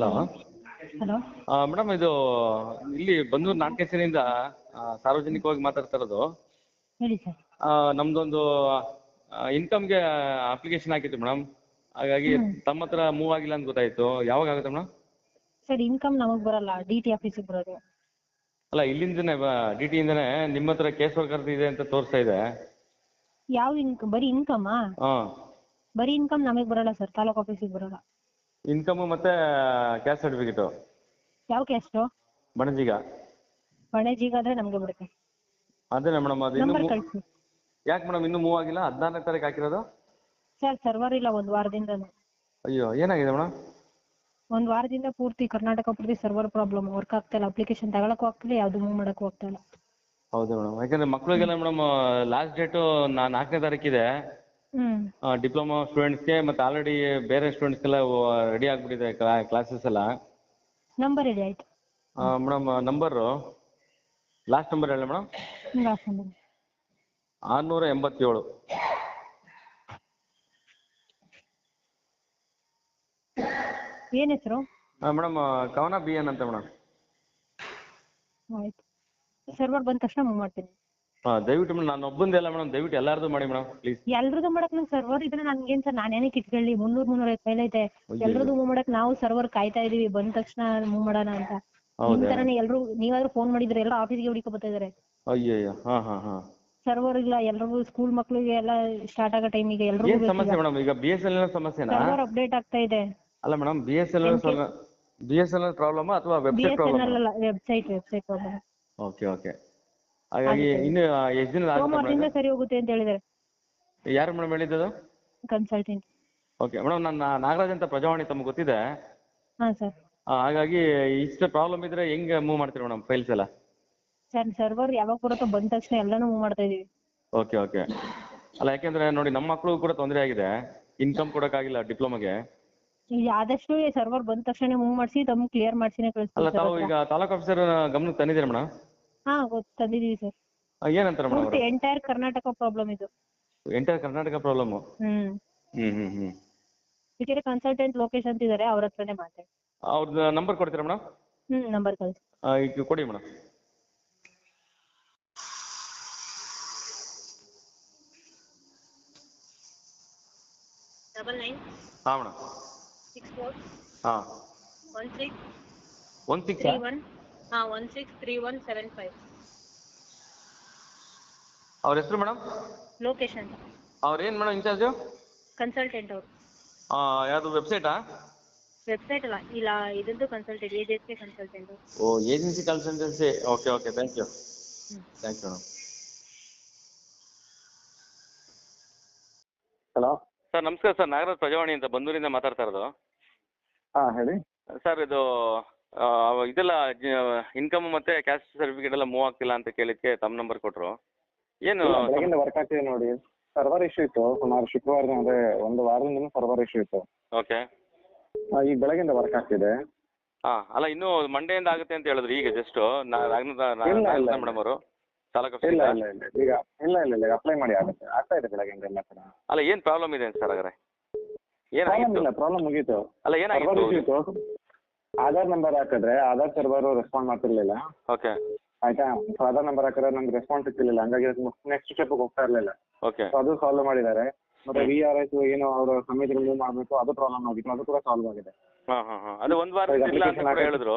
Hello. Hello. Madam ಇದು ಇಲ್ಲಿ ಬಂದೂರು ನಾಟಕೇಶ್ವರಿಯಿಂದ ಸಾರ್ವಜನಿಕವಾಗಿ ಮಾತಾಡ್ತಾ ಇರೋದು. ಹೇಳಿ ಸರ್. ಆ, ನಮ್ದೊಂದು ಇನ್ಕಮ್ಗೆ ಅಪ್ಲಿಕೇಶನ್ ಹಾಕಿತ್ತು ಮೇಡಮ್. ಹಾಗಾಗಿ ತಮ್ಮ ಹತ್ರ ಮೂವ್ ಆಗಿಲ್ಲ ಅಂತ ಗೊತ್ತಾಯ್ತು. ಯಾವಾಗ ಆಗುತ್ತೆ ಮೇಡಮ್? ಸರ್ ಇನ್ಕಮ್ ನಮಗೆ ಬರಲ್ಲ. ಡಿ ಟಿ ಆಫೀಸಿಗೆ ಬರೋದು. ಅಲ್ಲ ಇಲ್ಲಿಂದನೇ ಡಿ ಟಿ ಇಂದನೇ ನಿಮ್ಮ ಹತ್ರ ಕೇಸ್ ವರ್ಕರ್ ಇದೆ ಅಂತ ತೋರಿಸ್ತಾ ಇದೆ. ಯಾವ ಇನ್ಕಮ್ ಬರೀ ಇನ್ಕಮ್ಮಾ ಹಾಂ. ಬರೀ ಇನ್ಕಮ್ ನಮಗೆ ಬರಲ್ಲ ಸರ್. ತಾಲೂಕ್ ಆಫೀಸಿಗೆ ಬರಲ್ಲ. ಇನ್ಕಮು ಮತ್ತೆ ಕ್ಯಾಸ್ಟ್ ಸರ್ಟಿಫಿಕೇಟ್ ಯಾವ ಕ್ಯಾಸ್ಟು ಬಣಜಿಗ. ಬಣೇಜಿಗಾದ್ರೆ ನಮಗೆ ಬರುತ್ತೆ ಅದೇ ಮೇಡಮ್ ಅದು ಇನ್ನು ನಂಬರ್ ಕಳಿಸಿ. ಯಾಕೆ ಮೇಡಮ್ ಇನ್ನು ಮೂವ್ ಆಗಿಲ್ಲ? ಹದಿನಾರನೇ ತಾರೀಕು ಹಾಕಿರೋದು? ಸರ್ ಸರ್ವರ್ ಇಲ್ಲ ಒಂದು ವಾರದಿಂದ ಅಯ್ಯೋ ಏನಾಗಿದೆ ಮೇಡಮ್? ಒಂದು ವಾರದಿಂದ ಪೂರ್ತಿ ಕರ್ನಾಟಕ ಪೂರ್ತಿ ಸರ್ವರ್ ಪ್ರಾಬ್ಲಮ್ ವರ್ಕ್ ಆಗ್ತಾ ಇಲ್ಲ ಅಪ್ಲಿಕೇಶನ್ ತಗೊಳಕ್ಕೂ ಆಗ್ತಿಲ್ಲ ಯಾವುದು ಮೂವ್ ಮಾಡೋಕ್ಕೂ ಆಗ್ತಾ ಇಲ್ಲ. ಹೌದು ಮೇಡಮ್. ಯಾಕಂದ್ರೆ ಮಕ್ಳಿಗೆಲ್ಲ ಮೇಡಮ್ ಲಾಸ್ಟ್ ಡೇಟು ನಾ ನಾಲ್ಕನೇ ತಾರೀಕಿದೆ. ಡಿಪ್ಲೊಮಾ ಸ್ಟೂಡೆಂಟ್ಸ್ಗೆ ಮತ್ತೆ ಆಲ್ರೆಡಿ ಬೇರೆ ಸ್ಟೂಡೆಂಟ್ಸ್ ಎಲ್ಲ ರೆಡಿ ಆಗ್ಬಿಟ್ಟಿದೆ ಕ್ಲಾಸಸ್ ಎಲ್ಲ. ನಂಬರ್ ಇದೆ ಆಯ್ತು. ಮೇಡಮ್ ನಂಬರು ಲಾಸ್ಟ್ ನಂಬರ್ ಹೇಳಿ ಮೇಡಮ್ ಲಾಸ್ಟ್ ನಂಬರ್ ಆರುನೂರ ಎಂಬತ್ತೇಳು. ಏನ್ ಹೆಸರು? ಮೇಡಮ್ ಕವನ ಬಿ ಎನ್ ಅಂತ ಮೇಡಮ್ ಆಯ್ತು. ಸರ್ವರ್ ಬಂದ ತಕ್ಷಣ ಮೂವ್ ಮಾಡ್ತೀನಿ. ಹಾಂ ದಯವಿಟ್ಟು ಮೇಡಮ್ ನಾನು ಒಬ್ಬಂದೆಲ್ಲ ಮೇಡಮ್ ದಯವಿಟ್ಟು ಎಲ್ಲಾರ್ದು ಮಾಡಿ ಮೇಡಮ್ ಪ್ಲೀಸ್ ಎಲ್ರದ್ದು ಮಾಡಕ್ ನಂಗೆ ಸರ್ವರ್ ಇದ್ರೆ ನನ್ಗೇನ್ ಸರ್ ನಾನೇನಕ್ಕೆ ಇಟ್ಕೊಳ್ಳಿ ಮುನ್ನೂರ್ ಮುನ್ನೂರ ಫೈಲ್ ಐತೆ. ಅಯ್ಯೋ. ಎಲ್ರದ್ದು ಮೂವ್ ಮಾಡಕ್ ನಾವು ಸರ್ವರ್ ಕಾಯ್ತಾ ಇದೀವಿ ಬಂದ ತಕ್ಷಣ ಮೂವ್ ಮಾಡೋಣ ಅಂತ. ನಿಮ್ ಹೌದಾ? ತರನೇ ಎಲ್ರು ನೀವಾದ್ರೂ ಫೋನ್ ಮಾಡಿದ್ರೆ ಎಲ್ಲ ಆಫೀಸ್ಗೆ ಹುಡುಕೋ ಬರ್ತಾ ಇದಾರೆ. ಅಯ್ಯಯ್ಯೋ ಹಾಂ ಹಾಂ ಹಾಂ. ಸರ್ವರ್ ಇಲ್ಲ ಎಲ್ರಿಗೂ ಸ್ಕೂಲ್ ಮಕ್ಳಿಗೆ ಎಲ್ಲ ಸ್ಟಾರ್ಟ್ ಆಗೋ ಟೈಮಿಗೆ ಏನು ಎಲ್ರಿಗೂ ಸಮಸ್ಯೆ ಮೇಡಮ್? ಈಗ ಬಿ ಎಸ್ ಎಲ್ ಸಮಸ್ಯೆನಾ? ಸರ್ವರ್ ಅಪ್ಡೇಟ್ ಆಗ್ತಾ ಇದೆ. ಅಲ್ಲ madam B S L B S L problem ಅಥವಾ B website S N problem L website website problem okay okay ಹಾಗಾಗಿ ಇನ್ನು ಎಷ್ಟು ದಿನ ಸೋಮವಾರದಿಂದ ಸರಿ ಹೋಗುತ್ತೆ ಅಂತ ಹೇಳಿದ್ದಾರೆ. ಯಾರು ಮೇಡಮ್ ಹೇಳಿದ್ದು ಕನ್ಸಲ್ಟೆಂಟ್ ಓಕೆ ಮೇಡಮ್ ನಾನು ನಾಗರಾಜ್ ಅಂತ ಪ್ರಜಾವಾಣಿ ತಮಗೆ ಗೊತ್ತಿದೆ. ಹಾ ಸರ್. ಹಾಗಾಗಿ ಇಷ್ಟು ಪ್ರಾಬ್ಲಮ್ ಇದ್ರೆ ಹೆಂಗ್ ಮೂವ್ ಮಾಡ್ತೀರಿ ಮೇಡಮ್ ಫೈಲ್ಸ್ ಎಲ್ಲ? ಸರ್ ಸರ್ವರ್ ಯಾವಾಗ ಬರುತ್ತೋ ಬಂದ ತಕ್ಷಣ ಎಲ್ಲಾನು ಮೂವ್ ಮಾಡ್ತಾ ಇದೀವಿ ಓಕೆ ಓಕೆ. ಅಲ್ಲ ಯಾಕೆಂದ್ರೆ ನೋಡಿ ನಮ್ಮ ಮಕ್ಕಳು ಕೂಡ ತೊಂದರೆ ಆಗಿದೆ. ಇನ್ಕಮ್ ಆಗಿಲ್ಲ ಡಿಪ್ಲೊಮಾಗೆ ಆದಷ್ಟು ಸರ್ವರ್ ಬಂದ ತಕ್ಷಣ ಮೂವ್ ಮಾಡಿಸಿ ತಮ್ಮ ಕ್ಲಿಯರ್ ಮಾಡ್ಸಿನೇ ಅಲ್ಲ ತಾವು ಈಗ ತಾಲೂಕ್ ಆಫೀಸರ್ ಗಮನಕ್ಕೆ ತಂದಿದ್ದೀರಾ ಮೇಡಮ್? ಹಾ ಗೊತ್ತು ತಂದಿದೀವಿ ಸರ್ ಏನಂತಾರೆ ಮೇಡಮ್ ಪೂರ್ತಿ ಎಂಟೈರ್ ಕರ್ನಾಟಕ ಪ್ರಾಬ್ಲಮ್ ಇದು. Entire Karnataka problem hmm. ಹ್ಮ್ ಹ್ಮ್ ಹ್ಮ್. ಕನ್ಸಲ್ಟೆಂಟ್ ಲೋಕೇಶ್ ಅಂತ ಇದಾರೆ ಅವ್ರ ಹತ್ರನೇ ಮಾತಾಡಿ. ಅವ್ರದ್ದು ನಂಬರ್ ಕೊಡ್ತೀರಾ ಮೇಡಮ್? ಹ್ಮ್ ನಂಬರ್ ಕಳಿಸಿ. ಈಗ ಕೊಡಿ ಮೇಡಮ್. ಡಬಲ್ ನೈನ್ ಹಾಂ ಮೇಡಮ್. ಸಿಕ್ಸ್ ಫೋರ್ ಹಾಂ. One six one six one ಹಾ one six three one seven five ಅವ್ರ ಹೆಸರು ಮೇಡಮ್? ಲೋಕೇಶ್ ಅಂತ. ಅವ್ರು ಏನು ಮೇಡಮ್ ಇನ್ಚಾರ್ಜು? ಕನ್ಸಲ್ಟೆಂಟ್ ಅವರು. ಯಾವುದು ವೆಬ್ಸೈಟಾ ವೆಬ್ಸೈಟ್ ಅಲ್ಲ ಇಲ್ಲ ಇದಂತೂ consultant S consultant O agency consultancy okay okay thank you thank you madam hello sir ನಮಸ್ಕಾರ ಸರ್. ನಾಗರಾಜ್ ಪ್ರಜಾವಾಣಿ ಅಂತ ಬಂದೂರಿಂದ ಮಾತಾಡ್ತಾ ಇರೋದು. ಹಾಂ ಹೇಳಿ. ಸರ್ ಇದು ಇದೆಲ್ಲ ಇನ್ಕಮ್ ಮತ್ತೆ ಕ್ಯಾಸ್ಟ್ ಸರ್ಟಿಫಿಕೇಟ್ ಎಲ್ಲ ಮೂವ್ ಆಗ್ತಿಲ್ಲ ಅಂತ ಕೇಳಿದ್ಕೆ ತಮ್ಮ ನಂಬರ್ ಕೊಟ್ರು. ಏನು ಇಲ್ಲ, ಬೆಳಗಿಂದ ವರ್ಕ್ ಆಗ್ತಿದೆ ನೋಡಿ. ಸರ್ವರ್ ಇಶ್ಯೂ ಇತ್ತು. ಸುಮಾರು ಶುಕ್ರವಾರ ಅಂದ್ರೆ ಒಂದು ವಾರದಿಂದ ಸರ್ವರ್ ಇಶ್ಯೂ ಇತ್ತು. ಓಕೆ ಆ, ಈಗ ಬೆಳಗಿಂದ ವರ್ಕ್ ಆಗ್ತಿದೆ. ಹಾಂ ಅಲ್ಲ ಇನ್ನೂ ಮಂಡೆಯಿಂದ ಆಗುತ್ತೆ ಅಂತ ಹೇಳಿದ್ರು ಈಗ ಜಸ್ಟು ಇಲ್ಲ, ಇಲ್ಲ. ಮೇಡಮ್ ಅವರು. ತಾಲೂಕು ಇಲ್ಲ ಆಫೀಸಿಂದ ಇಲ್ಲ ಇಲ್ಲ. ಈಗ ಇಲ್ಲ ಇಲ್ಲ ಇಲ್ಲ. ಅಪ್ಲೈ ಮಾಡಿ ಆಗುತ್ತೆ. ಆಗ್ತಾ ಇದೆ ಬೆಳಗಿಂದ ಎಲ್ಲ ಕಡೆ. ಅಲ್ಲ ಏನು ಪ್ರಾಬ್ಲಮ್ ಇದೆ ಸರ್ ಹಾಗಾದ್ರೆ? ಪ್ರಾಬ್ಲಮ್ ಏನಾಗಿತ್ತು ಇಲ್ಲ ಪ್ರಾಬ್ಲಮ್ ಮುಗೀತು. ಅಲ್ಲ ಸರ್ವರ್ ಏನಾಗಿತ್ತು ಇಶ್ಯೂ ಇತ್ತು. ಆಧಾರ್ ನಂಬರ್ ಹಾಕಿದ್ರೆ ಆಧಾರ್ ಸರ್ವರ್ ರೆಸ್ಪಾಂಡ್ ಮಾಡ್ತಿರ್ಲಿಲ್ಲ. ಓಕೆ ಆಯ್ತಾ? ಸೊ ಆಧಾರ್ ನಂಬರ್ ಹಾಕಿದ್ರೆ ನಮ್ಗೆ ರೆಸ್ಪಾನ್ಸ್ ಸಿಗ್ತಿರ್ಲಿಲ್ಲ. ಹಂಗಾಗಿ ನೆಕ್ಸ್ಟ್ ಸ್ಟೆಪ್ ಹೋಗ್ತಾ ಇರ್ಲಿಲ್ಲ. ಓಕೆ ಸೊ ಅದು ಸಾಲ್ವ್ ಮಾಡಿದ್ದಾರೆ. ಮತ್ತೆ ವಿ ಆರ್ ಎಸ್ ಏನು ಅವರ ಸಮಿತಿ ರಿಮೂವ್ ಮಾಡಬೇಕು ಅದು ಪ್ರಾಬ್ಲಮ್ ಆಗಿತ್ತು. ಅದು ಕೂಡ ಸಾಲ್ವ್ ಆಗಿದೆ. ಹಾಂ ಹಾಂ ಹಾಂ. ಅದು ಒಂದ್ ವಾರ ಇಲ್ಲ ಅಂತ ಕೂಡ ಹೇಳಿದ್ರು?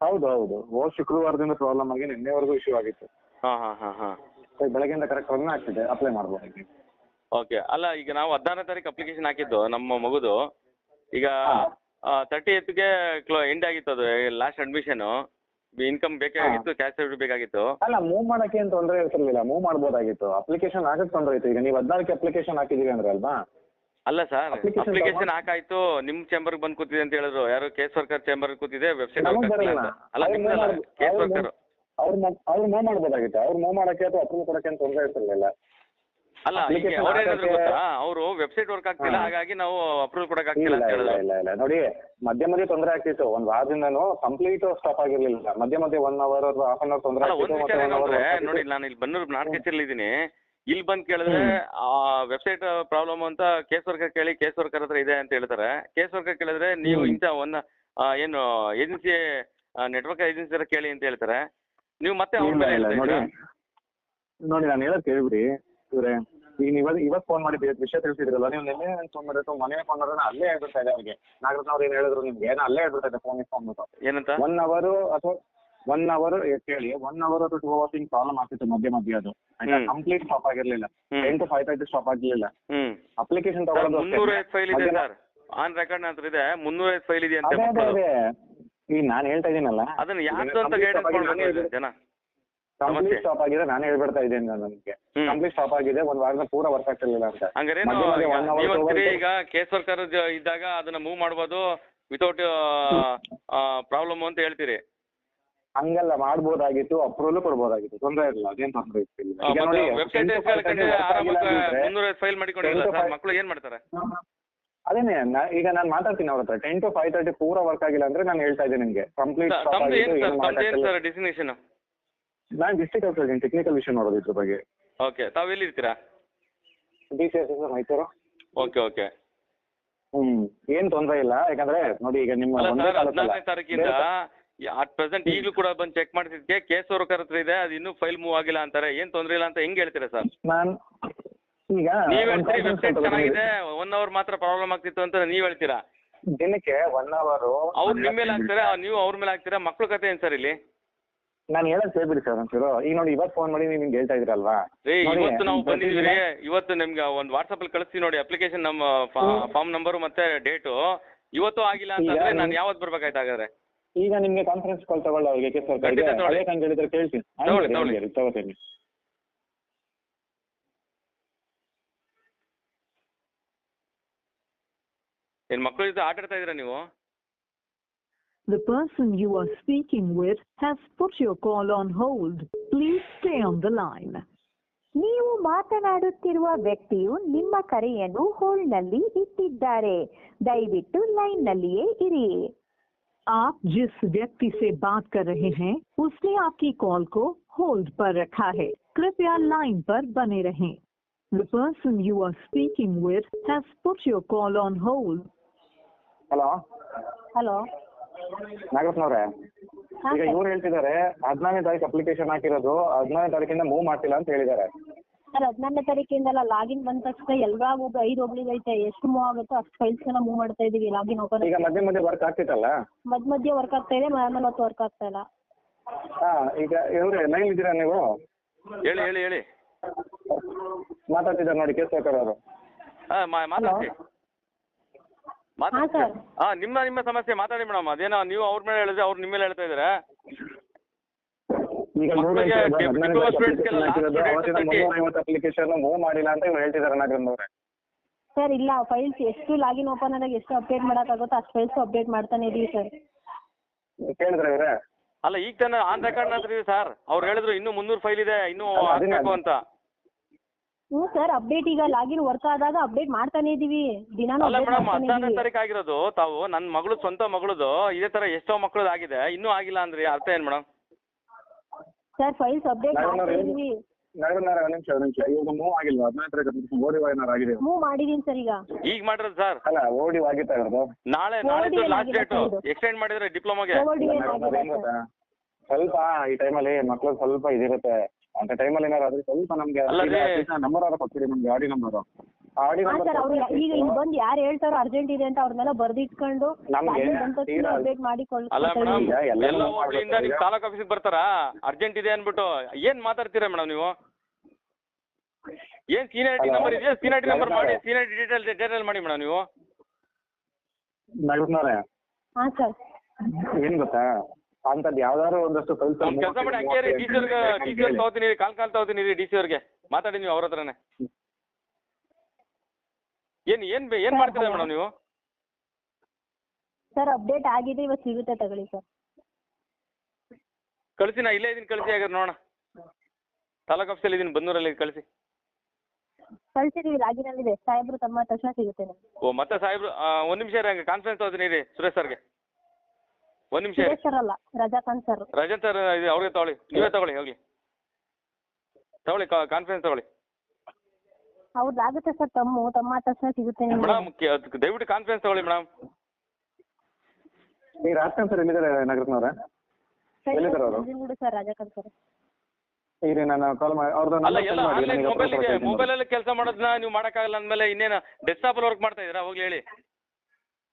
ಹೌದು ಹೌದು. ಹೋದ ಶುಕ್ರವಾರದಿಂದ ಪ್ರಾಬ್ಲಮ್ ಆಗಿ ನಿನ್ನೆವರೆಗೂ ಇಶ್ಯೂ ಆಗಿತ್ತು. ಹಾಂ ಹಾಂ ಹಾಂ ಹಾಂ. ಸೊ ಬೆಳಗ್ಗೆಯಿಂದ ಕರೆಕ್ಟ್ ರನ್ ಆಗ್ತಿದೆ. ಅಪ್ಲೈ ಮಾಡ್ಬೋದು. ಓಕೆ ಅಲ್ಲ ಈಗ ನಾವು ಹದಿನಾರನೇ ತಾರೀಕು ಅಪ್ಲಿಕೇಶನ್ ಹಾಕಿದ್ದು ನಮ್ಮ ಮಗುದು. ಈಗ ತರ್ಟಿ ಏತ್ಗೆ ಕ್ಲೋ ಎಂಡ್ ಆಗಿತ್ತು ಅದು ಲಾಸ್ಟ್ ಅಡ್ಮಿಷನ್ ಇನ್ಕಮ್ ಬೇಕಾಗಿತ್ತು ಕ್ಯಾಶ್ ಸರ್ಟಿಫಿಕೇಟ್ ಬೇಕಾಗಿತ್ತು. ಅಲ್ಲ ಮೂವ್ ಮಾಡಕ್ಕೆ ಏನ್ ತೊಂದ್ರೆ ಇರ್ತಿರ್ಲಿಲ್ಲ ಮೂವ್ ಮಾಡ್ಬೋದಾಗಿತ್ತು. ಅಪ್ಲಿಕೇಶನ್ ಹಾಕಕ್ ತೊಂದರೆ ಇತ್ತು ಈಗ ನೀವು ಹದಿನಾಲ್ಕು ಅಪ್ಲಿಕೇಶನ್ ಹಾಕಿದೀವಿ ಅಂದ್ರೆ ಅಲ್ವಾ? ಅಲ್ಲ ಸರ್ Application ಅಪ್ಲಿಕೇಶನ್ ತಗೊಂಡ್- ಹಾಕಾಯ್ತು ನಿಮ್ಮ ಚೇಂಬರ್ಗೆ ಬಂದು ಕೂತಿದೆ ಅಂತ ಹೇಳಿದ್ರು. ಯಾರು ಕೇಸ್ ವರ್ಕರ್ ಚೇಂಬರ್ ಕೂತಿದೆ ವೆಬ್ಸೈಟ್ ನಮಗ್ ಬರಲ್ಲ. ಅಲ್ಲ ಅವ್ರು ಮೂವ್ ಮಾಡ್- ಕೇಸ್ ಅವ್ರು ವರ್ಕರ್ ಅವ್ರು ಅವ್ರು ಮೂವ್ ಮಾಡ್ಬೋದಾಗಿತ್ತು. ಅವ್ರು ಮೂವ್ ಮಾಡಕ್ಕೆ ಅಥವಾ ಅಪ್ರೂವ್ ಕೊಡಕ್ಕೆ ತೊಂದ್ರೆ ತೊಂದರೆ ಇರ್ತಿರ್ಲಿಲ್ಲ. ಅಲ್ಲ ಈಗ ಅವ್ರು ಏನಾದ್ರು ಗೊತ್ತಾ? ಅವರು ವೆಬ್ಸೈಟ್ ವರ್ಕ್ ಆಗ್ತಿಲ್ಲ ಹಾಗಾಗಿ ನಾವು ಅಪ್ರೂವಲ್ ಕೊಡಕ್ ಇಲ್ಲ ಆಗ್ತಿಲ್ಲ ಅಂತ ಇಲ್ಲ ಹೇಳಿದ್ರು ಇಲ್ಲ ಇಲ್ಲ. ನೋಡಿ ಮಧ್ಯ ಮಧ್ಯೆ ತೊಂದರೆ ಆಗ್ತಿತ್ತು. ಒಂದ್ ವಾರದಿಂದನು ಕಂಪ್ಲೀಟ್ ಸ್ಟಾಪ್ ಆಗಿರ್ಲಿಲ್ಲ. ಮಧ್ಯ ಮಧ್ಯ ಒನ್ ಅವರ್ ಅಥವಾ ಹಾಫ್ ಅನ್ ಅವರ್ ತೊಂದರೆ ಅಲ್ಲ ಆಗ್ತಿತ್ತು ಮತ್ತೆ ಒನ್ ನೋಡಿ ನಾನು ಇಲ್ಲಿ ಬನ್ನೂರು ಅಲ್ಲಿ ಇದ್ದೀನಿ ಇಲ್ಲಿ ಬಂದ್ ಕೇಳಿದ್ರೆ ಆ ವೆಬ್ಸೈಟ್ ಪ್ರಾಬ್ಲಮ್ ಅಂತ ಕೇಸ್ ವರ್ಕರ್ ಕೇಳಿ ಕೇಸ್ ವರ್ಕರ್ ಹತ್ರ ಇದೆ ಅಂತ ಹೇಳ್ತಾರೆ. ಕೇಸ್ ವರ್ಕರ್ ಕೇಳಿದ್ರೆ ನೀವು ಇಂತ ಒಂದ್ ಏನು ಏಜೆನ್ಸಿ ನೆಟ್ವರ್ಕ್ ಏಜೆನ್ಸಿ ಹತ್ರ ಕೇಳಿ ಅಂತ ಹೇಳ್ತಾರೆ. ನೀವು ಮತ್ತೆ ಅವ್ರ ಇಲ್ಲ ಮೇಲೆ ಇಲ್ಲ. ಹೇಳ್ತಾ ನೋಡಿ ಇದ್ದೀರಾ? ನೋಡಿ ನಾನು ಹೇಳಕ್ ಕೇಳ್ಬಿಡಿ. ಇವ್ರೆ ಈಗ ಇವತ್ ಇವತ್ತು ಫೋನ್ ಮಾಡಿ ವಿಷಯ ತಿಳಿಸಿದ್ರಲ್ಲ ನೀವು ನಿನ್ನೆ ಫೋನ್ ಮಾಡಿದ್ರೆ ಮನೆ ಫೋನ್ ಮಾಡಿದ್ರೆ ನಾನು ಅಲ್ಲೇ ಹೇಳ್ಬಿಡ್ತಾ ಇದ್ದೆ ಅವ್ರಿಗೆ. ನಾಗರತ್ನ ಅವ್ರು ಏನು ಹೇಳಿದ್ರು ನಿಮ್ಗೆ? ಏನೋ ಅಲ್ಲೇ ಹೇಳ್ಬಿಡ್ತಾ ಇದ್ದೆ ಫೋನ್ ಅಂತ. ಏನಂತ? ಒನ್ ಅವರ್ ಅಥವಾ ಒನ್ ಅವರ್ ಕೇಳಿ ಒನ್ ಅವರ್ ಅಥವಾ ಟೂ ಅವರ್ಸ್ ಹಿಂಗ್ ಪ್ರಾಬ್ಲಮ್ ಆಗ್ತಿತ್ತು ಮಧ್ಯೆ ಮಧ್ಯೆ ಅದು. ಆಯ್ತಾ? Complete stop ಆಗಿರ್ಲಿಲ್ಲ. Ten to five thirty stop ಆಗಿರ್ಲಿಲ್ಲ application ತಗೊಳ್ಳೋದು ಫೈಲ್ ಇದೆ ಸರ್. ಆನ್ ರೆಕಾರ್ಡ್ ನಂತರ ಇದೆ ಮುನ್ನೂರೈವತ್ತು ಫೈಲ್ ಇದೆ ಅಂತ ಅದೇ ಅದೇ ಈಗ ನಾನು ಹೇಳ್ತಾ ಇದೀನಲ್ಲ. ಅದನ್ನ ಯಾಕೆ ಅಂತ ಗೈಡೆನ್ಸ್ ಜನ. ಕಂಪ್ಲೀಟ್. ಸ್ಟಾಪ್ ಆಗಿದೆ ನಾನು ಹೇಳ್ಬಿಡ್ತಾ ಇದ್ದೀನಿ ನಾನು ಹ್ಮ್. ಕಂಪ್ಲೀಟ್ ಸ್ಟಾಪ್ ಆಗಿದೆ ಒಂದ್ ವಾರದ ಪೂರ ವರ್ಕ್ ಆಗ್ತಿರ್ಲಿಲ್ಲ ಅಂತ. ಹಂಗಾರೇನು ಮಧ್ಯ ಮಧ್ಯ one hour, two ನೀವಂತೀರಿ ಈಗ ಕೇಸ್ ವರ್ಕರ್ ಇದ್ದಾಗ ಅದನ್ನ ಮೂವ್ ಮಾಡ್ಬೋದು ವಿತೌಟ್ ಪ್ರಾಬ್ಲಮ್ ಅಂತ ಹೇಳ್ತೀರಿ. ಹಂಗಲ್ಲ ಮಾಡ್ಬೋದಾಗಿತ್ತು ಅಪ್ರೂವಲ್ ಕೊಡ್ಬೋದಾಗಿತ್ತು. ತೊಂದ್ರೆ ಇಲ್ಲ ಅದೇನ್ ತೊಂದ್ರೆ ಇರ್ತಿಲ್ಲ ಈಗ ನೋಡಿ ವೆಬ್ಸೈಟ್ 10 to 5 work ಆಗಿಲ್ಲ ಆರಾಮಾಗಿ ಅಂದಿದ್ರೆ- ಫೈಲ್ ಮಾಡಿಕೊಂಡಿಲ್ಲ 10 to ಸರ್ 5 ಮಕ್ಕಳು ಏನ್ ಮಾಡ್ತಾರೆ? ಅದೇನೆ ನಾ- ಈಗ ನಾನು ಮಾತಾಡ್ತೀನಿ ಅವ್ರ ಹತ್ರ. ಟೆನ್ ಟು ಫೈವ್ ತರ್ಟಿ ಪೂರ ವರ್ಕ್ ಆಗಿಲ್ಲ ಅಂದ್ರೆ ನಾನು ಹೇಳ್ತಾ ಇದ್ದೀನಿ ನಿಮ್ಗೆ. ಕಂಪ್ಲೀಟ್ ಸ್ಟಾಪ್ ತಮ್ದು ಏನ್ ಆಗಿತ್ತು ಸರ್ ಏನು ತಮ್ದು ಏನ್ ಸರ್ ನಾನು ಡಿಸ್ಟ್ರಿಕ್ಟ್ ಆಫೀಸರ್ ಇದ್ದೀನಿ ಟೆಕ್ನಿಕಲ್ ವಿಷಯ ನೋಡೋದು ಇದ್ರ ಬಗ್ಗೆ. ಓಕೆ ತಾವು ಎಲ್ಲಿರ್ತೀರಾ? D C S Mysuru. Okay okay hmm ಏನ್ ತೊಂದರೆ ಇಲ್ಲ ಯಾಕಂದ್ರೆ ನೋಡಿ ಈಗ ನಿಮ್ಮ ಅಲ್ಲ ಒಂದೇ ಸರ್ ತಾಲೂಕಲ್ಲ. ಹದಿನಾಲ್ಕನೇ ತಾರೀಕಿಂದ ಅಟ್ ಪ್ರೆಸೆಂಟ್ ಈಗಲೂ ಕೂಡ ಬಂದು ಚೆಕ್ ಮಾಡ್ತಿದ್ಕೆ ಕೇಸ್ ವರ್ಕರ್ ಹತ್ರ ಇದೆ ಅದು ಇನ್ನೂ ಫೈಲ್ ಮೂವ್ ಆಗಿಲ್ಲ ಅಂತಾರೆ ಏನ್ ತೊಂದ್ರೆ ಇಲ್ಲ ಅಂತ ಹೆಂಗ್ ಹೇಳ್ತೀರಾ ಸರ್? ನಾನ್ ಈಗ ನೀವ್ ಒಂದ್ ಹೇಳ್ತೀರಿ ವೆಬ್ಸೈಟ್. ಚೆನ್ನಾಗಿದೆ ಒನ್ ಅವರ್ ಮಾತ್ರ ಪ್ರಾಬ್ಲಮ್ ಆಗ್ತಿತ್ತು ಅಂತ ನೀವ್ ಹೇಳ್ತೀರಾ? ದಿನಕ್ಕೆ ಒನ್ ಅವರ್ ಅವ್ರು ನಿಮ್ ಮೇಲೆ ಹಾಕ್ತಾರೆ ನೀವು ಅವ್ರ ಮೇಲೆ ಹಾಕ್ತೀರಾ ಮಕ್ಳು ಕತೆ ಏನ್ ಸರ್ ಇಲ್ಲಿ? ನಾನು ಹೇಳೋದ್ ಸೇರ್ಬಿಡಿ ಸರ್ ಒಂಚೂರು. ಈಗ ನೋಡಿ ಇವತ್ ಫೋನ್ ಮಾಡಿ ನೀವು ಹಿಂಗೆ ಹೇಳ್ತಾ ಇದ್ರಲ್ವಾ ನೋಡಿ, ಇವತ್ತು ನಾವು ಪ್ರತಿದಿನ- ಬಂದಿದ್ವಿ ಇವತ್ತು ನಿಮ್ಗೆ ಒಂದು ವಾಟ್ಸಪ್ ಅಲ್ಲಿ ಕಳಿಸ್ತೀವಿ ನೋಡಿ ಅಪ್ಲಿಕೇಶನ್ ನಮ್ಮ ಫಾರ್ಮ್ ನಂಬರ್ ಮತ್ತೆ ಡೇಟು ಇವತ್ತು ಆಗಿಲ್ಲ ಅಂತಂದ್ರೆ ಈಗ ನಾನು ಯಾವತ್ತು ಬರ್ಬೇಕಾಯ್ತು ಹಾಗಾದ್ರೆ? ಈಗ ನಿಮ್ಗೆ ಕಾನ್ಫರೆನ್ಸ್ ಕಾಲ್ ತಗೊಳ್ಳ ಅವ್ರಿಗೆ ಕೆ ಸರ್ ಖಂಡಿತ ತಗೊಳ್ಳಿ. ಅದೇ ಕಂಡು ಹೇಳಿದ್ರೆ ಕೇಳ್ತೀನಿ. ತಗೊಳ್ಳಿ, ನೋಡಿ ತಗೊಳ್ಳಿ. ಹಂಗೆ ತಗೋತೀನಿ. ಏನ್ ಮಕ್ಕಳು ಜೊತೆ ಆಟ ಆಡ್ತಾ ಇದೀರಾ ನೀವು? The person you are speaking with has put your call on hold. Please stay on the line. ನೀವು ಮಾತನಾಡುತ್ತಿರುವ ವ್ಯಕ್ತಿಯು ನಿಮ್ಮ ಕರೆಯನ್ನು ಹೋಲ್ಡ್ನಲ್ಲಿ ಇಟ್ಟಿದ್ದಾರೆ ದಯವಿಟ್ಟು ಲೈನ್ನಲ್ಲಿಯೇ ಇರಿ आप जिस व्यक्ति से बात कर रहे हैं उसने आपकी कॉल को होल्ड पर रखा है कृपया लाइन पर बने रहें The person you are speaking with has put your call on hold. Hello hello ನಾಗರತ್ನವ್ರೆ ಈಗ ಇವ್ರು ಹೇಳ್ತಿದ್ದಾರೆ ಹದಿನಾರನೇ ತಾರೀಕು ಅಪ್ಲಿಕೇಶನ್ ಹಾಕಿರೋದು ಹದಿನಾರನೇ ತಾರೀಕಿಂದ ಮೂವ್ ಮಾಡ್ತಿಲ್ಲ ಅಂತ ಹೇಳಿದ್ದಾರೆ. ಸರ್ ಹದಿನಾರನೇ ತಾರೀಕಿಂದಲ್ಲ ಲಾಗಿನ್ ಬಂದ ತಕ್ಷಣ ಎಲ್ಲಾ ಹೋಗಿ ಐದು ಐತೆ ಎಷ್ಟು ಮೂವ್ ಆಗುತ್ತೋ ಅಷ್ಟು ಫೈಲ್ಸ್ನ ಮೂವ್ ಮಾಡ್ತಾ ಇದೀವಿ ಲಾಗಿನ್ ಓಪನ್ ಈಗ ಮಧ್ಯ ಮಧ್ಯ ವರ್ಕ್ ಆಗ್ತಿತ್ತಲ್ಲ? ಮಧ್ಯ ಮಧ್ಯೆ ವರ್ಕ್ ಆಗ್ತಾ ಇದೆ ಆಮೇಲೆ ಹೊತ್ತು ವರ್ಕ್ ಆಗ್ತಾ ಇಲ್ಲ. ಹಾ ಈಗ ಇವ್ರೆ ಲೈನ್ ಇದ್ದೀರಾ ನೀವು? ಹೇಳಿ ಹೇಳಿ ಹೇಳಿ. ಮಾತಾಡ್ತಿದ್ದಾರೆ ನೋಡಿ ಕೇಸ್ ಹಾಕೋರು ಅವರು. ಹಾ ಮಾ- ಸರ್. ಹಾ ನಿಮ್ಮ ನಿಮ್ಮ ಸಮಸ್ಯೆ ಮಾತಾಡಿ ಮೇಡಮ್. ಅದೇನೋ ನೀವು ಅವ್ರ ಮೇಲೆ ಹೇಳಿದ್ರೆ ಅವ್ರು ನಿಮ್ಮ ಮೇಲೆ ಹೇಳ್ತಾ ಇದಾರೆ. ಈಗ ನೂರ ಮಕ್ಕಳಿಗೆ diploma students ಗೆಲ್ಲ last date ಅವತ್ತಿನ 30. ಮುನ್ನೂರೈವತ್ತು ಅಪ್ಲಿಕೇಶನ್ ಮೂವ್ ಮಾಡಿಲ್ಲ ಅಂತ ಇವ್ರು ನಾಗರತ್ನವ್ರೆ ಸರ್ ಇಲ್ಲ ಫೈಲ್ಸ್ ಎಷ್ಟು ಲಾಗಿನ್ ಓಪನ್ ಆದಾಗ ಎಷ್ಟು ಅಪ್ಡೇಟ್ ಮಾಡೋಕ್ಕಾಗುತ್ತೋ ಅಷ್ಟು ಫೈಲ್ಸ್ ಅಪ್ಡೇಟ್ ಮಾಡ್ತಾನೆ ಇದೀವಿ ಸರ್. ಕೇಳಿದ್ರೆ ಇವ್ರೆ? ಅಲ್ಲ ಈಗ ತಾನೇ ಆನ್ ರೆಕಾರ್ಡ್ ಸರ್. ಅವ್ರು ಹೇಳಿದ್ರು ಇನ್ನೂ ಮುನ್ನೂರು ಫೈಲ್ ಇದೆ ಇನ್ನೂ ಹಾಕ್ಬೇಕು ಅಂತ. ಹ್ಞೂ ಸರ್ ಅಪ್ಡೇಟ್ ಈಗ ಲಾಗಿನ್ ವರ್ಕ್ ಆದಾಗ ಅಪ್ಡೇಟ್ ಮಾಡ್ತಾನೆ ಇದೀವಿ. ದಿನಾನು ಅಲ್ಲ ಮೇಡಮ್ ಮಾಡ್ತಾನೆ ಹದಿನಾರನೇ ಇದೀವಿ. ತಾರೀಕು ಆಗಿರೋದು ತಾವು ನನ್ನ ಮಗಳು ಸ್ವಂತ ಮಗಳದು ಇದೇ ತರ ಎಷ್ಟೋ ಮಕ್ಕಳದ್ದು ಆಗಿದೆ ಇನ್ನೂ ಆಗಿಲ್ಲ ಅಂದ್ರೆ ಅರ್ಥ ಏನು ಮೇಡಮ್? ಸರ್ ಫೈಲ್ಸ್ ಅಪ್ಡೇಟ್ ನಾನು ಮಾಡ್ತಾ ಇದೀವಿ. ನಾಗರತ್ನವ್ರೆ ಒಂದು ನಿಮಿಷ ಒಂದು ನಿಮಿಷ ಇವಾಗ ಮೂವ್ ಆಗಿಲ್ವಾ? ಹದಿನಾರು ತಾರೀಕು application ಓಡಿ ಏನಾರು ಆಗಿದೆ? ಮೂವ್ ಮಾಡಿದೀನಿ ಸರ್ ಈಗ. ಈಗ ಮಾಡಿರೋದು ಸರ್. ಅಲ್ಲ ಓಡಿ ಆಗಿತ್ತಾ ಇರೋದು? ನಾಳೆ ನಾಳಿದ್ದು ಲಾಸ್ಟ್ ಡೇಟು. ಎಕ್ಸ್ಟೆಂಡ್ ಮಾಡಿದ್ರೆ ಡಿಪ್ಲೊಮಾಗೆ. Forward ಏನ್ ಮೇಡಮ್, ಆಗಿಲ್ಲ ಗೊತ್ತಾ ಸ್ವಲ್ಪ ಈ ಟೈಮಲ್ಲಿ ಮಕ್ಳು ಸ್ವಲ್ಪ ಇದಿರುತ್ತೆ. ಅಂತ ಟೈಮಲ್ಲಿ ಏನಾರು ಆದ್ರೆ ಸ್ವಲ್ಪ ನಮ್ಗೆ ಅಲ್ಲ ರೀ. ನಂಬರ್ ಅವರ ಕೊಡ್ತೀರಿ ನಮ್ಗೆ ಗಾಡಿ ನಂಬರ್ ಆಡಿ ಹಾ ಸರ್ ಅವ್ರು ಈಗ ಇಲ್ಲಿ ಬಂದು ಯಾರು ಹೇಳ್ತಾರೋ ಅರ್ಜೆಂಟ್ ಇದೆ ಅಂತ ಅವ್ರನ್ನೆಲ್ಲ ಬರ್ದಿಟ್ಕೊಂಡು ನಮ್ಗೆ ಲಾಗಿನ್ ಬಂದ ತಕ್ಷಣ ತೀರಾ- ಅಪ್ಡೇಟ್ ಮಾಡಿ ಅಲ್ಲ ಮೇಡಮ್ ಈಗ ಎಲ್ಲ ಎಲ್ಲ ಮಾಡ್ಬೇಕು ನಿಮ್ ತಾಲೂಕ್ ಆಫೀಸಿಗೆ ಬರ್ತಾರಾ? ಅರ್ಜೆಂಟ್ ಇದೆ ಅನ್ಬಿಟ್ಟು ಏನ್ ಮಾತಾಡ್ತೀರಾ ಮೇಡಮ್ ನೀವು? ಏನ್ ಸೀನಿಯಾರಿಟಿ Hello. ನಂಬರ್ ಇದೆಯಾ? ಸೀನಿಯಾರಿಟಿ ನಂಬರ್ ಮಾಡಿ. ಸೀನಿಯಾರಿಟಿ ಡೀಟೇಲ್ ಡೀಟೇಲ್ ಮಾಡಿ ಮೇಡಮ್ ನೀವು? ನಾಗರತ್ನವ್ರೆ. ಹಾ ಸರ್. ಏನ್ ಗೊತ್ತಾ? ಅಂತದ್ ಯಾವ್ದಾದ್ರು ಒಂದಷ್ಟು ಮಾಡ್ತೀನಿ ಕೆಲಸ ಮಾಡಿ ಹಂಗೆ ರೀ ಸಿ ಅವ್ರಿಗೆ ತಗೋತೀನಿ ಕಾಲ್ ಕಾಲ್ ತಗೋತೀನಿ ರೀ ಡಿ ಸಿ ಅವ್ರಿಗೆ ಮಾತಾಡಿ ನೀವು ಅವ್ರ ಹತ್ರನೆ. ಏನ್ ಏನ್ ಬೆ- ಏನ್ ಮಾಡ್ತೀರಾ ಮೇಡಮ್ ನೀವು? ಸರ್ ಅಪ್ಡೇಟ್ ಆಗಿದೆ ಇವತ್ತು ಸಿಗುತ್ತೆ ತಗೊಳ್ಳಿ ಸರ್. ಕಳಿಸಿ ನಾ ಇಲ್ಲೇ ಇದೀನಿ ಕಳಿಸಿ ಹಾಗಾದ್ರೆ ನೋಡೋಣ. ತಾಲೂಕ್ ಆಫೀಸಲ್ಲಿ ಇದೀನಿ ಬಂದೂರಲ್ಲಿ ಕಳಿಸಿ. ಕಳ್ಸಿದೀವಿ ಲಾಗಿನ್ ಅಲ್ಲಿ ಇದೆ. ಸಾಹೇಬ್ರು ತಮ್ಮ ತಕ್ಷಣ ಸಿಗುತ್ತೆ ನಿಮ್ಗೆ. ಓ ಮತ್ತೆ ಸಾಹೇಬ್ರು ಆ, ಒಂದ್ ನಿಮಿಷ ರೀ ಹಂಗೆ ಕಾನ್ಫರೆನ್ಸ್ ತಗೋತೀನಿ ರೀ ಸುರೇಶ್ ಸರ್ಗೆ. ಒಂದ್ ನಿಮಿಷ ಸರ್ ಅಲ್ಲ ರಜಾಕಾಂತ್ ಸರ್ ಸರ್ ಇದು ಅವ್ರಿಗೆ ತಗೊಳ್ಳಿ. ನೀವೇ ತಗೊಳ್ಳಿ ಹೋಗಿ. ತಗೊಳ್ಳಿ ಕಾನ್ಫಿಡೆನ್ಸ್ ತಗೊಳ್ಳಿ. ಹೌದು ಆಗುತ್ತೆ ಸರ್ ತಮ್ಮ ತಮ್ಮ ತಕ್ಷಣ ಸಿಗುತ್ತೆ ನಿಮ್ಗೆ. ಮೇಡಮ್ ದಯವಿಟ್ಟು ಕಾನ್ಫರೆನ್ಸ್ ತಗೊಳ್ಳಿ ಮೇಡಮ್. ಈ ರಾಜಕಾಂತ್ ಸರ್ ಎಲ್ಲಿದ್ದಾರೆ ನಗರತ್ನವ್ರೆ? ಎಲ್ಲಿದ್ದಾರೆ ಅವರು? ನಂಜನಗೂಡು ಸರ್ ರಾಜಕಾಂತ್ ಸರ್ ಈಗ ನಾನು ಕಾಲ್ ಮಾಡಿ ಅವ್ರದ್ದು ಅಲ್ಲ ಎಲ್ಲ ಆನ್ಲೈನ್ ಮೊಬೈಲ್ ಅಲ್ಲಿ ಮೊಬೈಲಲ್ಲಿ ಕೆಲಸ ಮಾಡೋದನ್ನ ನೀವು ಮಾಡೋಕ್ಕಾಗಲ್ಲ ಅಂದ್ಮೇಲೆ ಇನ್ನೇನ ಡೆಸ್ಕ್ಟಾಪ್ ವರ್ಕ್ ಮಾಡ್ತಾ ಇದೀರಾ ಹೋಗ್ಲಿ ಹೇಳಿ.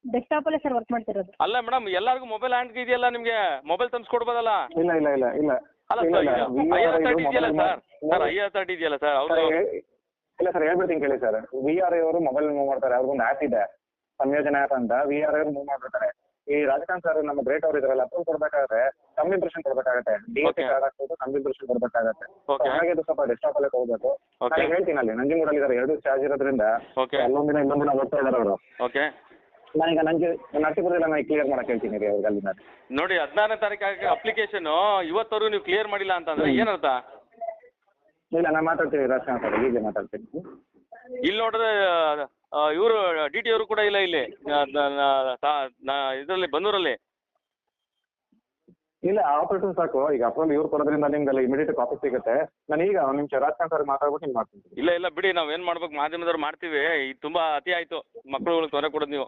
ಡೆಸ್ಕ್ಟಾಪ್ ಅಲ್ಲೇ ಸರ್ ವರ್ಕ್ ಮಾಡ್ತಿರೋದು. ಅಲ್ಲ ಮೇಡಮ್ ಎಲ್ಲರಿಗೂ ಮೊಬೈಲ್ ಹ್ಯಾಂಡ್ ಇದೆಯಲ್ಲ ನಿಮ್ಗೆ? ಮೊಬೈಲ್ ತಂದ್ಕೊಡ್ಬೋದಲ್ಲ ಇಲ್ಲ ಇಲ್ಲ ಇಲ್ಲ ಇಲ್ಲ. ಅಲ್ಲ ಇಲ್ಲ ಸರ್ ಐ VR ಆರ್ ಇದು ತರ್ಟಿ ಇದೆಯಲ್ಲ mobile sir sir I R thirty ಇದೆಯಲ್ಲ ಸರ್ ಸರ್, ಅವರು ಹೇ- ಇಲ್ಲ ಸರ್ ಹೇಳ್ಬಿಡ್ತೀನಿ ಕೇಳಿ ಸರ್ ವಿ ಆರ್ ಅವರು ಮೊಬೈಲ್ ಮೂವ್ ಮಾಡ್ತಾರೆ ಅವ್ರಿಗೊಂದು ಆ್ಯಪ್ ಇದೆ. ಸಂಯೋಜನೆ ಆ್ಯಪ್ ಅಂತ. ವಿ ಆರ್ ಅವ್ರು ಮೂವ್ ಮಾಡ್ಬಿಡ್ತಾರೆ. ಈ ರಾಜಕಾಂತ್ ಸರ್ ನಮ್ಮ ಗ್ರೇಟ್ ಅವ್ರು ಇದ್ರಲ್ಲ ಅಪ್ರೂವ್ ಕೊಡ್ಬೇಕಾದ್ರೆ ಕಮ್ಮಿ impression ಕೊಡ್ಬೇಕಾಗತ್ತೆ. D S Okay. Card ಹಾಕ್ಬಿಟ್ಟು ಕಮ್ಮಿ ಇಂಪ್ರೆಷನ್ ಕೊಡ್ಬೇಕಾಗತ್ತೆ. ಓಕೆ ಹಾಗೆ ಅದು ಸ್ವಲ್ಪ ಡೆಸ್ಕ್ಟಾಪ್ ಅಲ್ಲೇ ಹೋಗ್ಬೇಕು ನಾನು ಹೇಳ್ತೀನಿ ಅಲ್ಲಿ ನಂಜನಗೂಡಲ್ಲಿ ಇದ್ದಾರೆ ಎರಡು ಚಾರ್ಜ್ ಇರೋದ್ರಿಂದ ಓಕೆ ಅಲ್ಲೊಂದಿನ ಇನ್ನೊಂದಿನ ಓದ್ತಾ ಇದ್ದಾರೆ ಅವರು. ಓಕೆ ನಾನೀಗ ನಂಗೆ ನರಸೀಪುರದಲ್ಲಿ ನಾನು ಕ್ಲಿಯರ್ ಮಾಡಕ್ ಹೇಳ್ತೀನಿ ರೀ ಅವ್ರಿಗೆ ಅಲ್ಲಿಂದ. ನೋಡಿ ಹದಿನಾರನೇ ತಾರೀಕು ಅಪ್ಲಿಕೇಶನ್ ಇವತ್ತವರೆಗೂ ನೀವು ಕ್ಲಿಯರ್ ಮಾಡಿಲ್ಲ ಅಂತಂದ್ರೆ ಏನರ್ಥ? ಇಲ್ಲ ನಾನು ಮಾತಾಡ್ತೀನಿ ರಕ್ಷಣಾ ಸರ್ ಹೀಗೆ ಮಾತಾಡ್ತೀನಿ. ಇಲ್ಲಿ ನೋಡಿದ್ರೆ ಇವರು ಡಿ ಟಿ ಅವರು ಕೂಡ ಇಲ್ಲ ಇಲ್ಲಿ ಇದರಲ್ಲಿ ಬಂದೂರಲ್ಲಿ. ಇಲ್ಲ ಆಪರೇಟರ್ ಸಾಕು ಈಗ ಅಪ್ರೂವಲ್ ಇವ್ರು ಕೊಡೋದ್ರಿಂದ ನಿಮ್ಗೆಲ್ಲ ಇಮಿಡಿಯೇಟ್ ಕಾಪಿ ಸಿಗುತ್ತೆ. ನಾನು ಈಗ ಒಂದು ನಿಮಿಷ ರಾಜಕಾರಣ ಸರ್ ಮಾತಾಡ್ಬಿಟ್ಟು ನಿಮ್ಗೆ ಮಾಡ್ತೀನಿ. ಇಲ್ಲ ಇಲ್ಲ ಬಿಡಿ ನಾವು ಏನ್ ಮಾಡ್ಬೇಕು ಮಾಧ್ಯಮದವ್ರು ಮಾಡ್ತೀವಿ ಇದು ತುಂಬಾ ಅತಿ ಆಯ್ತು ಮಕ್ಕಳುಗಳಿಗೆ ತೊಂದರೆ ಕೊಡೋದು ನೀವು.